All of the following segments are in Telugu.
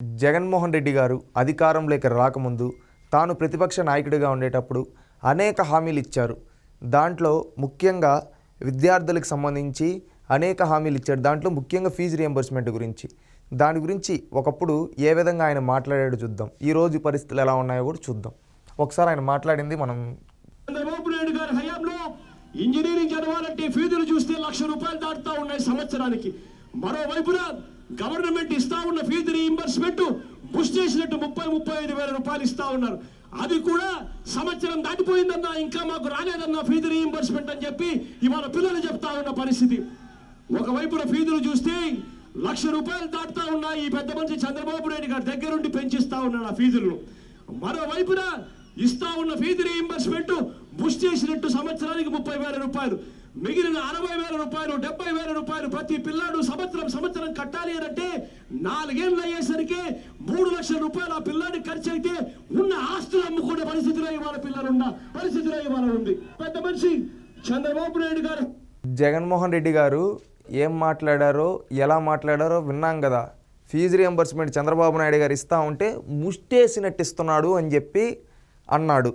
జగన్మోహన్ రెడ్డి గారు అధికారంలోకి రాకముందు తాను ప్రతిపక్ష నాయకుడిగా ఉండేటప్పుడు అనేక హామీలు ఇచ్చారు. దాంట్లో ముఖ్యంగా విద్యార్థులకు సంబంధించి అనేక హామీలు ఇచ్చారు. దాంట్లో ముఖ్యంగా ఫీజు రియంబర్స్మెంట్ గురించి. దాని గురించి ఒకప్పుడు ఏ విధంగా ఆయన మాట్లాడాడు చూద్దాం. ఈ రోజు పరిస్థితులు ఎలా ఉన్నాయో కూడా చూద్దాం. ఒకసారి ఆయన మాట్లాడింది మనం చంద్రబాబు నాయుడు గారి హయాంలో ఇంజనీరింగ్ చదవాలంటే ఫీజులు చూస్తే లక్ష రూపాయలు దాటుతూ ఉన్నాయి సంవత్సరానికి. మరోవైపున గవర్నమెంట్ ఇస్తా ఉన్న ఫీజు రీఇంబర్స్మెంట్ బుష్ చేసినట్టు ముప్పై ముప్పై ఐదు వేల రూపాయలు ఇస్తా ఉన్నారు. అది కూడా సంవత్సరం దాటిపోయిందన్నా ఇంకా మాకు రాలేదన్నా ఫీజు రీఇంబర్స్మెంట్ అని చెప్పి ఇవాళ పిల్లలు చెప్తా ఉన్న పరిస్థితి. ఒకవైపున ఫీజులు చూస్తే లక్ష రూపాయలు దాటుతా ఉన్న ఈ పెద్ద మనిషి చంద్రబాబు నాయుడు గారి దగ్గరుండి పెంచిస్తా ఉన్నాడు ఆ ఫీజులను మరోవైపున ఇస్తా ఉన్న ఫీజు రీఇంబర్స్మెంట్ బుష్ చేసినట్టు సంవత్సరానికి ముప్పై వేల రూపాయలు. మిగిలిన అరవై వేల రూపాయలు డెబ్బై వేల రూపాయలు ప్రతి పిల్లాడు సంవత్సరం సంవత్సరం కట్టాలి అని అంటే నాలుగేళ్ళు అయ్యేసరికి మూడు లక్షల రూపాయలు ఆ పిల్లాడికి ఖర్చు అయితే ఉన్న ఆస్తులు అమ్ముకునే పరిస్థితిలో ఇవాళ పిల్లలు ఉన్న పరిస్థితిలో ఇవాళ ఉంది. పెద్ద మనిషి చంద్రబాబు నాయుడు గారు. జగన్మోహన్ రెడ్డి గారు ఏం మాట్లాడారో ఎలా మాట్లాడారో విన్నాం కదా. ఫీజు రియంబర్స్మెంట్ చంద్రబాబు నాయుడు గారు ఇస్తా ఉంటే ముష్టేసినట్టు ఇస్తున్నాడు అని చెప్పి అన్నాడు.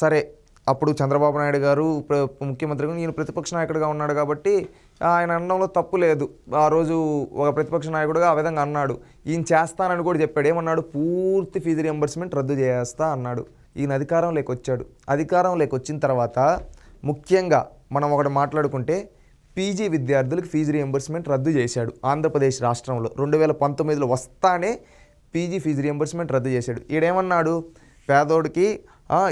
సరే అప్పుడు చంద్రబాబు నాయుడు గారు ప్ర- ముఖ్యమంత్రిగా నేను ప్రతిపక్ష నాయకుడిగా ఉన్నాడు కాబట్టి ఆయన అనడంలో తప్పు లేదు. ఆ రోజు ఒక ప్రతిపక్ష నాయకుడుగా ఆ విధంగా అన్నాడు. ఈయన చేస్తానని కూడా చెప్పాడు. ఏమన్నాడు? పూర్తి ఫీజు రియంబర్స్మెంట్ రద్దు చేస్తా అన్నాడు. ఈయన అధికారంలోకి వచ్చాడు అధికారంలోకి వచ్చిన తర్వాత ముఖ్యంగా మనం ఒకటి మాట్లాడుకుంటే పీజీ విద్యార్థులకు ఫీజు రియంబర్స్మెంట్ రద్దు చేశాడు ఆంధ్రప్రదేశ్ రాష్ట్రంలో. రెండు వేల పంతొమ్మిదిలో వస్తానే పీజీ ఫీజు రియంబర్స్మెంట్ రద్దు చేశాడు. ఈడేమన్నాడు? పేదోడికి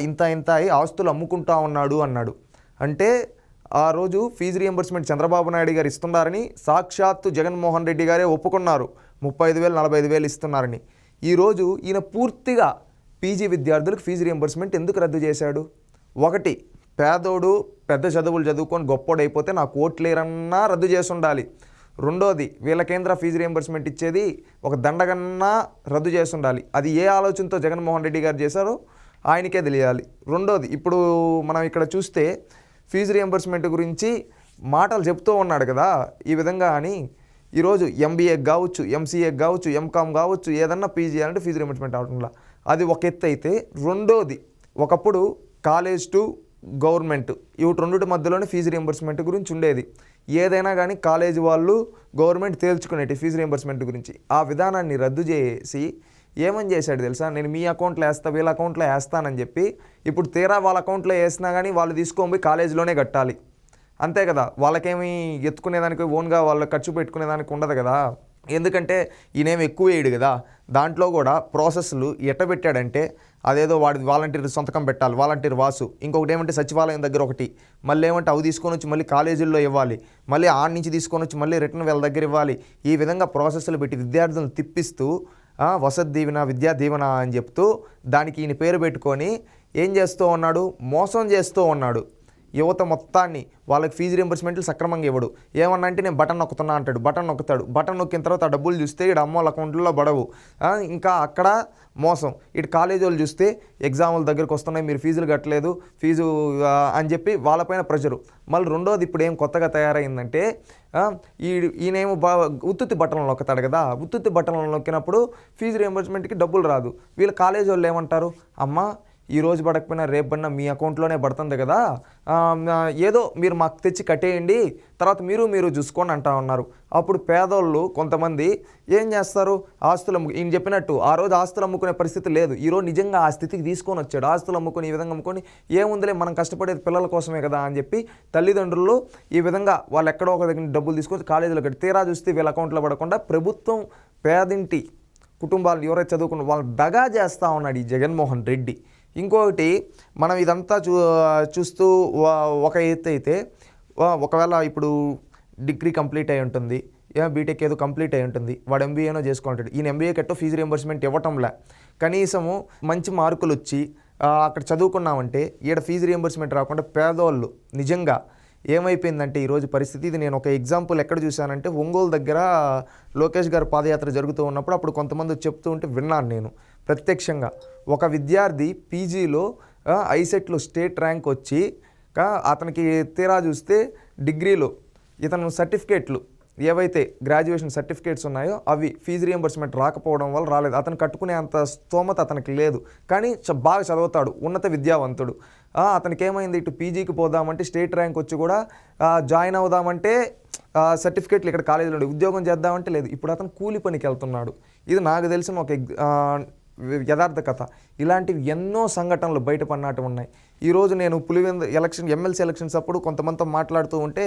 ఇంత ఇంత అయి ఆస్తులు అమ్ముకుంటా ఉన్నాడు అన్నాడు. అంటే ఆ రోజు ఫీజు రియంబర్స్మెంట్ చంద్రబాబు నాయుడు గారు ఇస్తున్నారని సాక్షాత్తు జగన్మోహన్ రెడ్డి గారే ఒప్పుకున్నారు. ముప్పై ఐదు వేలు నలభై ఐదు వేలు ఇస్తున్నారని. ఈరోజు ఈయన పూర్తిగా పీజీ విద్యార్థులకు ఫీజు రియంబర్స్మెంట్ ఎందుకు రద్దు చేశాడు? ఒకటి పేదోడు పెద్ద చదువులు చదువుకొని గొప్పోడైపోతే నాకు ఓట్లేరన్నా రద్దు చేసి ఉండాలి రెండోది వీళ్ళ కేంద్ర ఫీజు రియంబర్స్మెంట్ ఇచ్చేది ఒక దండగన్నా రద్దు చేసి ఉండాలి అది ఏ ఆలోచనతో జగన్మోహన్ రెడ్డి గారు చేశారో? ఆయనకే తెలియాలి. రెండోది ఇప్పుడు మనం ఇక్కడ చూస్తే ఫీజు రియంబర్స్మెంట్ గురించి మాటలు చెప్తూ ఉన్నాడు కదా ఈ విధంగా అని. ఈరోజు ఎంబీఏ కావచ్చు ఎంసీఏ కావచ్చు ఎంకామ్ కావచ్చు ఏదన్నా పీజీ చేయాలంటే ఫీజు రియంబర్స్మెంట్ అవడంలా అది ఒక ఎత్తు అయితే రెండోది ఒకప్పుడు కాలేజ్ టు గవర్నమెంట్ ఇవి రెండుటి మధ్యలోనే ఫీజు రియంబర్స్మెంట్ గురించి ఉండేది. ఏదైనా కానీ కాలేజీ వాళ్ళు గవర్నమెంట్ తేల్చుకునేటి ఫీజు రియంబర్స్మెంట్ గురించి. ఆ విధానాన్ని రద్దు చేసి ఏమని చేశాడు తెలుసా? నేను మీ అకౌంట్లో వేస్తా వీళ్ళ అకౌంట్లో వేస్తానని చెప్పి ఇప్పుడు తీరా వాళ్ళ అకౌంట్లో వేసినా కానీ వాళ్ళు తీసుకొని పోయి కాలేజీలోనే కట్టాలి. అంతే కదా? వాళ్ళకేమి ఎత్తుకునేదానికి ఓన్గా వాళ్ళు ఖర్చు పెట్టుకునేదానికి ఉండదు కదా? ఎందుకంటే ఈయనేమి ఎక్కువ వేయడు కదా? దాంట్లో కూడా ప్రాసెస్లు ఎట్ట పెట్టాడంటే అదేదో వాడి వాలంటీర్ సంతకం పెట్టాలి వాలంటీర్ వాసు. ఇంకొకటి ఏమంటే సచివాలయం దగ్గర ఒకటి. మళ్ళీ ఏమంటే అవి తీసుకొని వచ్చి మళ్ళీ కాలేజీల్లో ఇవ్వాలి. మళ్ళీ ఆడ నుంచి తీసుకొని వచ్చి మళ్ళీ రిటర్న్ వీళ్ళ దగ్గర ఇవ్వాలి. ఈ విధంగా ప్రాసెస్లు పెట్టి విద్యార్థులను తిప్పిస్తూ వసతి దీవెన విద్యా దీవెన అని చెప్తూ దానికి ఈయన పేరు పెట్టుకొని ఏం చేస్తూ ఉన్నాడు? మోసం చేస్తూ ఉన్నాడు. యువత మొత్తాన్ని వాళ్ళకి ఫీజు రింబర్స్మెంట్లు సక్రమంగా ఇవ్వడు. ఏమన్నా అంటే నేను బటన్ నొక్కుతున్నా అంటాడు. బటన్ నొక్కుతాడు. బటన్ నొక్కిన తర్వాత ఆ డబ్బులు చూస్తే ఇటు అమ్మోళ్ళ అకౌంట్లో పడవు. ఇంకా అక్కడ మోసం. ఇటు కాలేజీ వాళ్ళు చూస్తే ఎగ్జాముల దగ్గరకు వస్తున్నాయి మీరు ఫీజులు కట్టలేదు ఫీజు అని చెప్పి వాళ్ళపైన ప్రెషరు మళ్ళీ రెండోది ఇప్పుడు ఏం కొత్తగా తయారైందంటే ఈ ఈయనేమో బా ఉత్తుత్తి బట్టలను నొక్కుతాడు కదా. ఉత్తుత్తి బట్టలను నొక్కినప్పుడు ఫీజు రియంబర్స్మెంట్కి డబ్బులు రాదు. వీళ్ళ కాలేజీ వాళ్ళు ఏమంటారు? అమ్మ ఈ రోజు పడకపోయినా రేపు పడినా మీ అకౌంట్లోనే పడుతుంది కదా. ఏదో మీరు మాకు తెచ్చి కట్టేయండి తర్వాత మీరు మీరు చూసుకోండి అంటా ఉన్నారు. అప్పుడు పేదోళ్ళు కొంతమంది ఏం చేస్తారు? ఆస్తులు అమ్ము ఈయన చెప్పినట్టు ఆ రోజు ఆస్తులు అమ్ముకునే పరిస్థితి లేదు. ఈరోజు నిజంగా ఆ స్థితికి తీసుకొని వచ్చాడు. ఆస్తులు అమ్ముకొని ఈ విధంగా అమ్ముకొని ఏముందిలే మనం కష్టపడేది పిల్లల కోసమే కదా అని చెప్పి తల్లిదండ్రులు ఈ విధంగా వాళ్ళు ఎక్కడో ఒక దగ్గర డబ్బులు తీసుకొని కాలేజీలో కట్టి తీరా చూస్తే వీళ్ళ అకౌంట్లో పడకుండా ప్రభుత్వం పేదింటి కుటుంబాలు ఎవరైతే చదువుకున్న వాళ్ళు దగా చేస్తూ ఉన్నాడు ఈ జగన్మోహన్ రెడ్డి. ఇంకొకటి మనం ఇదంతా చూ చూస్తూ ఒక ఎత్తు అయితే ఒకవేళ ఇప్పుడు డిగ్రీ కంప్లీట్ అయి ఉంటుంది ఏ బీటెక్ ఏదో కంప్లీట్ అయి ఉంటుంది వాడు ఎంబీఏనో చేసుకుంటాడు ఈయన ఎంబీఏ కట్టో ఫీజు రియంబర్స్మెంట్ ఇవ్వటంలే. కనీసము మంచి మార్కులు వచ్చి అక్కడ చదువుకున్నామంటే ఈడ ఫీజు రియంబర్స్మెంట్ రాకుండా పేదోళ్ళు నిజంగా ఏమైపోయిందంటే ఈరోజు పరిస్థితి. ఇది నేను ఒక ఎగ్జాంపుల్ ఎక్కడ చూశానంటే ఒంగోలు దగ్గర లోకేష్ గారు పాదయాత్ర జరుగుతూ ఉన్నప్పుడు అప్పుడు కొంతమంది చెప్తూ ఉంటే విన్నాను నేను ప్రత్యక్షంగా. ఒక విద్యార్థి పీజీలో ఐసెట్లో స్టేట్ ర్యాంక్ వచ్చి అతనికి తీరా చూస్తే డిగ్రీలో ఇతను సర్టిఫికేట్లు ఏవైతే గ్రాడ్యుయేషన్ సర్టిఫికేట్స్ ఉన్నాయో అవి ఫీజు రియంబర్స్మెంట్ రాకపోవడం వల్ల రాలేదు. అతను కట్టుకునే అంత స్తోమత అతనికి లేదు. కానీ చ- బాగా చదువుతాడు ఉన్నత విద్యావంతుడు. అతనికి ఏమైంది ఇటు పీజీకి పోదామంటే స్టేట్ ర్యాంక్ వచ్చి కూడా జాయిన్ అవుదామంటే సర్టిఫికెట్లు సర్టిఫికేట్లు ఇక్కడ కాలేజీలో ఉద్యోగం చేద్దామంటే లేదు. ఇప్పుడు అతను కూలి పనికి వెళ్తున్నాడు. ఇది నాకు తెలిసిన ఒక ఎగ్- యథార్థ కథ. ఇలాంటివి ఎన్నో సంఘటనలు బయటపడినట్టు ఉన్నాయి. ఈరోజు నేను పులివెంద ఎలక్షన్ ఎమ్మెల్సీ ఎలక్షన్స్ అప్పుడు కొంతమందితో మాట్లాడుతూ ఉంటే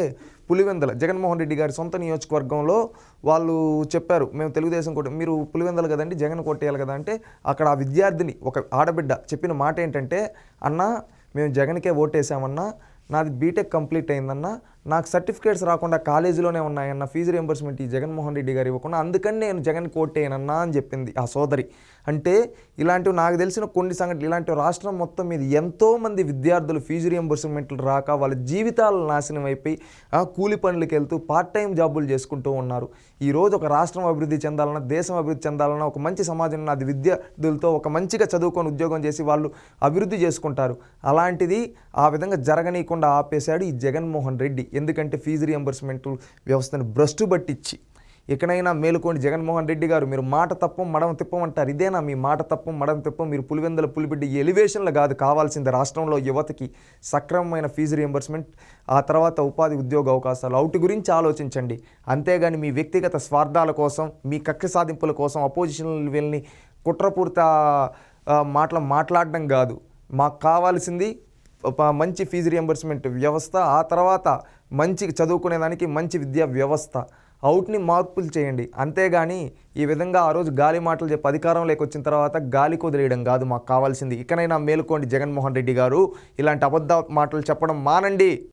పులివెందల జగన్మోహన్ రెడ్డి గారి సొంత నియోజకవర్గంలో వాళ్ళు చెప్పారు మేము తెలుగుదేశం కొట్టి మీరు పులివెందలు కదండి జగన్ కొట్టేయాలి కదా అంటే అక్కడ ఆ విద్యార్థిని ఒక ఆడబిడ్డ చెప్పిన మాట ఏంటంటే అన్న మేము జగన్కే ఓటేసామన్నా నాది బీటెక్ కంప్లీట్ అయిందన్నా నాకు సర్టిఫికేట్స్ రాకుండా కాలేజీలోనే ఉన్నాయన్న ఫీజు రియంబర్స్మెంట్ ఈ జగన్మోహన్ రెడ్డి గారు ఇవ్వకుండా అందుకని నేను జగన్ కోటేయనన్నా అని చెప్పింది ఆ సోదరి. అంటే ఇలాంటివి నాకు తెలిసిన కొన్ని సంఘటనలు ఇలాంటి రాష్ట్రం మొత్తం మీద ఎంతోమంది విద్యార్థులు ఫీజు రియంబర్స్మెంట్లు రాక వాళ్ళ జీవితాలు నాశనం అయిపోయి కూలి పనులకు వెళ్తూ పార్ట్ టైం జాబులు చేసుకుంటూ ఉన్నారు. ఈ రోజు ఒక రాష్ట్రం అభివృద్ధి చెందాలన్నా దేశం అభివృద్ధి చెందాలన్నా ఒక మంచి సమాజం అది విద్యార్థులతో ఒక మంచిగా చదువుకొని ఉద్యోగం చేసి వాళ్ళు అభివృద్ధి చేసుకుంటారు. అలాంటిది ఆ విధంగా జరగనీయకుండా ఆపేశాడు ఈ జగన్మోహన్ రెడ్డి. ఎందుకంటే ఫీజు రియంబర్స్మెంట్ వ్యవస్థను భ్రష్టు పట్టించి. ఎక్కడైనా మేలుకోండి జగన్మోహన్ రెడ్డి గారు మీరు మాట తప్పం మడం తిప్పమంటారు ఇదేనా మీ మాట తప్పం మడం తిప్పం? మీరు పులివెందల పులిబిడ్డ ఎలివేషన్లు కాదు కావాల్సింది రాష్ట్రంలో యువతకి సక్రమమైన ఫీజు రియంబర్స్మెంట్ ఆ తర్వాత ఉపాధి ఉద్యోగ అవకాశాలు. అవుటి గురించి ఆలోచించండి. అంతేగాని మీ వ్యక్తిగత స్వార్థాల కోసం మీ కక్ష సాధింపుల కోసం అపోజిషన్ వీళ్ళని కుట్రపూరిత మాటలు మాట్లాడడం కాదు. మాకు కావాల్సింది ఒక మంచి ఫీజు రియంబర్స్మెంట్ వ్యవస్థ ఆ తర్వాత మంచి చదువుకునేదానికి మంచి విద్యా వ్యవస్థ. అవుట్ని మార్పులు చేయండి. అంతేగాని ఈ విధంగా ఆ రోజు గాలి మాటలు చెప్పి అధికారంలోకి వచ్చిన తర్వాత గాలి కుదిరేయడం కాదు మాకు కావాల్సింది. ఇకనైనా మేలుకోండి జగన్మోహన్ రెడ్డి గారు. ఇలాంటి అబద్ధ మాటలు చెప్పడం మానండి.